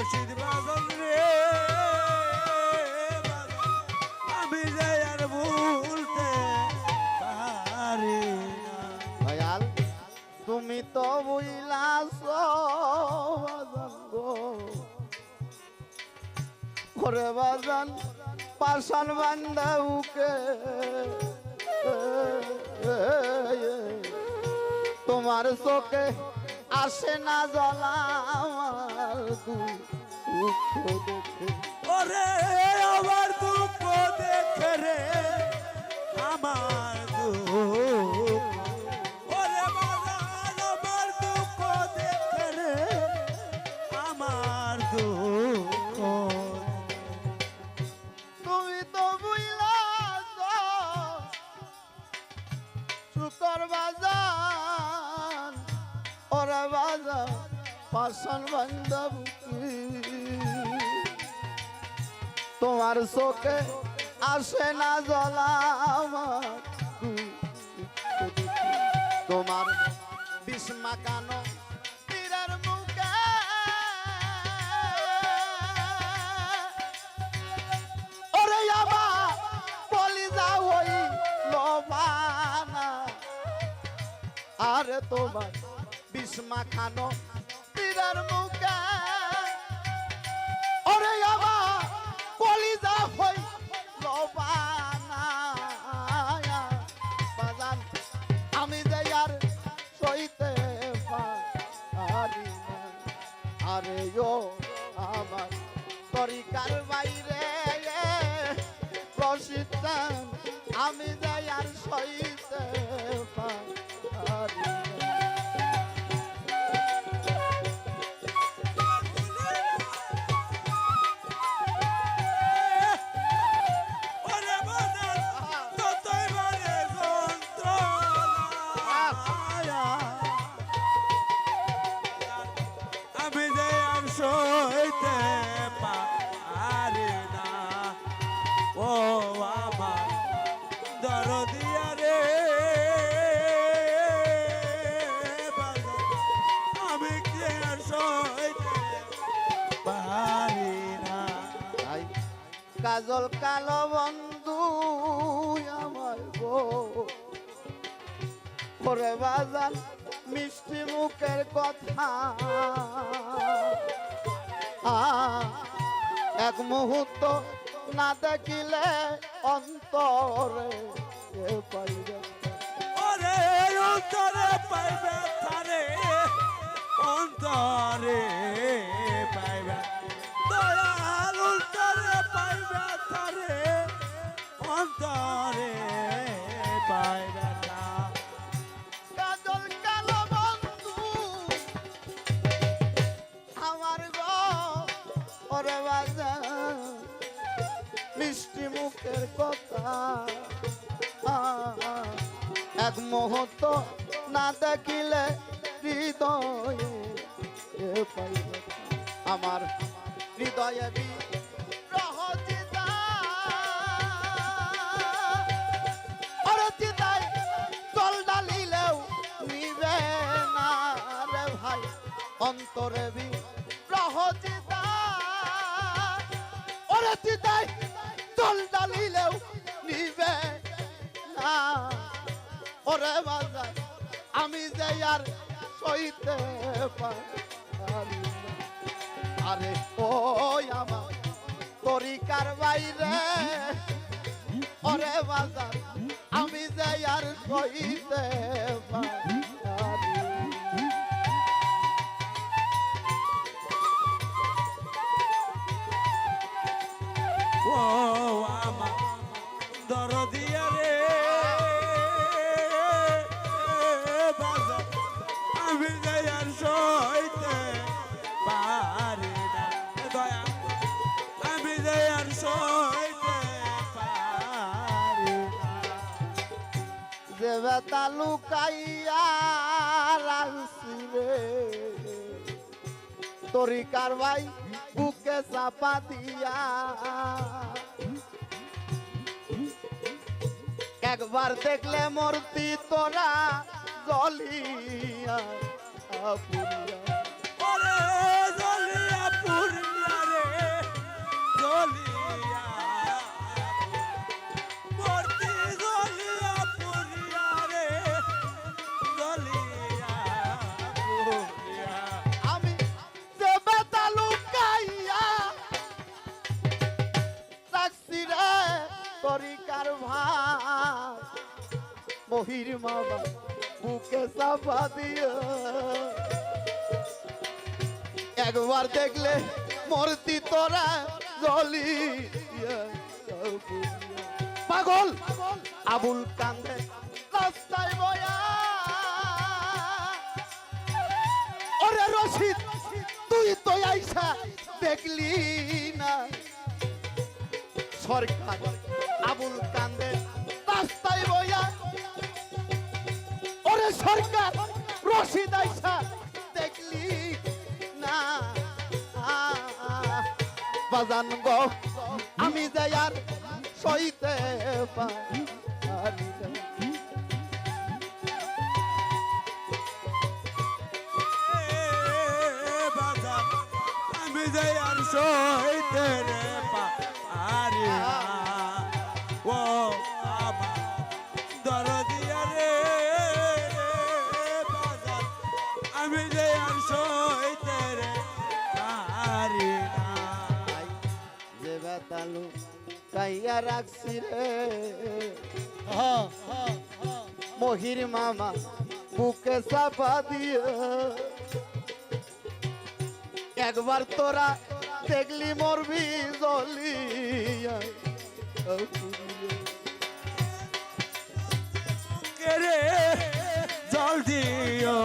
মুর্শিদ রে আমি যাই আর ভুলতে পারি তুমি তো বুঝলাস করে বাজান পাশান বান্ধা তোমার চোখে আসে না জলাম দুঃখ দেখে। ওরে রে, আমার দুঃখ। ওরে বাজান আমার দুঃখ দেখে রে, আমার দুঃখ। তুমি তো বুইলাস শুকর বাজান ওরে বাজান পাশান বান্দা বুকি তোমার চোখে আসে না জ্বলা আমার তোমার বিস্মা কানো আরে তোমার বিস্মা খানো তীরের মুখে ওরে যাও ওই বাজান, আমি যে আর সইতে পারি আরে ও আমার তরিকার বাইরে প্রসিদ্ধান আমি যাই আর সইতে সইতে পারি না। ও আমার দরদিয়া আমি কি আর সইতে না? কাজল কালো বন্ধু আমার গো ওরে বাজান, মিষ্টি মুখের কথা। এক মুহূর্ত না দেখিলে অন্তরে পাইবে। ওরে অন্তরে পাইবে অন্তরে এক মুহূর্ত না দেখিলে হৃদয়ে। আমার হৃদয়ে বিরহ চিতা ওরে চিতায় আর সইতে পারি। আরে ও আমার তরিকার বাইরে, ওরে বাজার, আমি যে আর সইতে পারি বেতা লুকাইয়া রাখছি রে। বুকে চাপা দিয়া। একবার দেখলে মূর্তি তোরা জলিয়া জলিয়া জলিয়া করি কারভার মহির মামা বুকে চাপা দিও একবার দেখলে মরতি তোরা জলি পাগল! আবুল কান্দে রাস্তায় বয়া। ওরে রশিদ, তুই তো আইসা দেখলি না। সরকার আবুল কান্দে রাস্তায় বয়া ওরে সরকার, রশিদ আইসা দেখলি না। বাজান গো, আমি যাই আর সইতে পারি আমি যাই আর সইতে রে আমি আর সইতে রে পারি না আই যে বেতালু কাইয়া রাখছি রে। মহির মামা বুকে চাপা দিয়ে। একবার তোরা দেখলি মরবি জলিয়া। রে? জল দিও।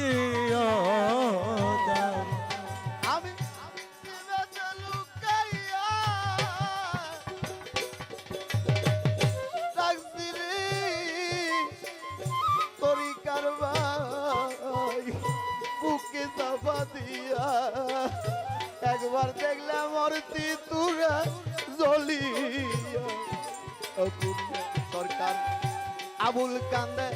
দিও আমি একবার দেখলাম মরতি তুরা অপূর্ণ সরকার আবুল কান্দে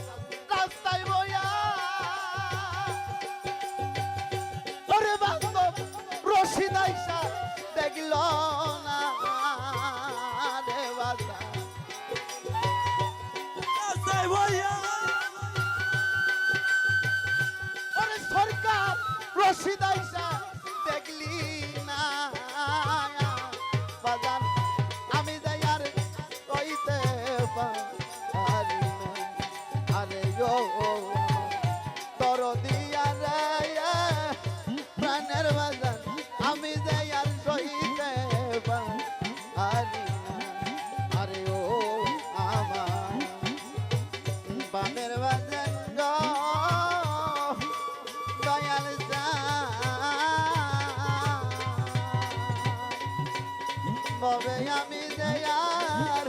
দেয়ার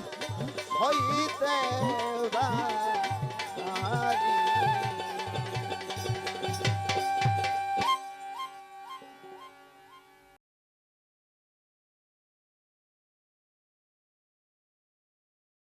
হইতে